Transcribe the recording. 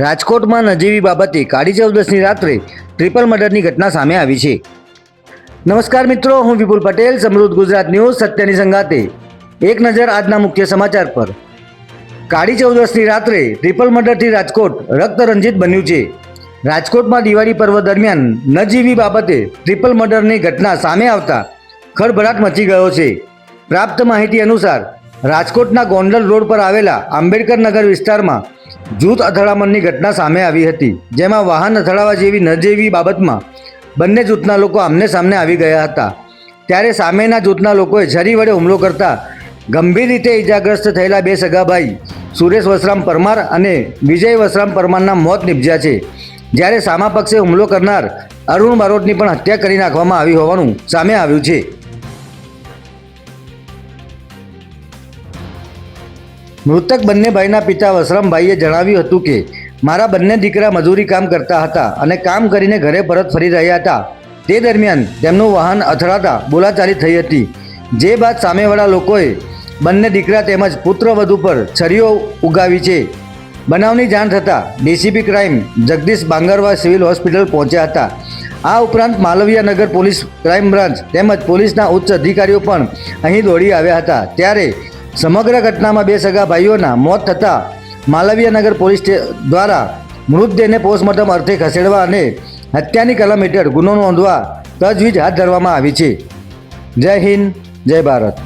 રાજકોટમાં નજીવી બાબતે કાળી ચૌદસની રાત્રે ટ્રિપલ મર્ડરની ઘટના સામે આવી છે. નમસ્કાર મિત્રો, હું વિપુલ પટેલ, સમૃદ્ધ ગુજરાત ન્યૂઝ, સત્યની સંગાતે એક નજર આજના મુખ્ય સમાચાર પર. કાળી ચૌદસની રાત્રે ટ્રિપલ મર્ડરથી રાજકોટ રક્તરંજિત બન્યું છે. રાજકોટમાં દિવાળી પર્વ દરમિયાન નજીવી બાબતે ટ્રિપલ મર્ડરની ઘટના સામે આવતા ખળભળાટ મચી ગયો છે. પ્રાપ્ત માહિતી અનુસાર, રાજકોટના ગોંડલ રોડ પર આવેલા આંબેડકર નગર વિસ્તારમાં જૂથ અથડામણની ઘટના સામે આવી હતી, જેમાં વાહન અથડાવા જેવી ન જેવી બાબતમાં બંને જૂથના લોકો આમને સામને આવી ગયા હતા. ત્યારે સામેના જૂથના લોકોએ છરી વડે હુમલો કરતા ગંભીર રીતે ઇજાગ્રસ્ત થયેલા બે સગાભાઈ, સુરેશ વસરામ પરમાર અને વિજય વસરામ પરમારના મોત નિપજ્યા છે. જ્યારે સામા પક્ષે હુમલો કરનાર અરુણ બારોટની પણ હત્યા કરી નાખવામાં આવી હોવાનું સામે આવ્યું છે. મૃતક બંને ભાઈના પિતા વસરામભાઈએ જણાવ્યું હતું કે, મારા બંને દીકરા મજૂરી કામ કરતા હતા અને કામ કરીને ઘરે પરત ફરી રહ્યા હતા. તે દરમિયાન તેમનું વાહન અથડાતા બોલાચાલી થઈ હતી. જે બાદ સામેવાળા લોકોએ બંને દીકરા તેમજ પુત્રવધુ પર છરીઓ ઉગાવી છે. બનાવની જાણ થતાં DCP crime Jagdish Bangarwa civil hospital પહોંચ્યા હતા. આ ઉપરાંત માલવીયા નગર પોલીસ ક્રાઇમ બ્રાન્ચ તેમજ પોલીસના ઉચ્ચ અધિકારીઓ પણ અહીં દોડી આવ્યા હતા. ત્યારે સમગ્ર ઘટનામાં બે સગા ભાઈઓના મોત થતાં માલવીયનગર પોલીસ દ્વારા મૃતદેહને પોસ્ટમોર્ટમ અર્થે ખસેડવા અને હત્યાની કલમ હેઠળ ગુનો નોંધવા તજવીજ હાથ ધરવામાં આવી છે. જય હિન્દ, જય ભારત.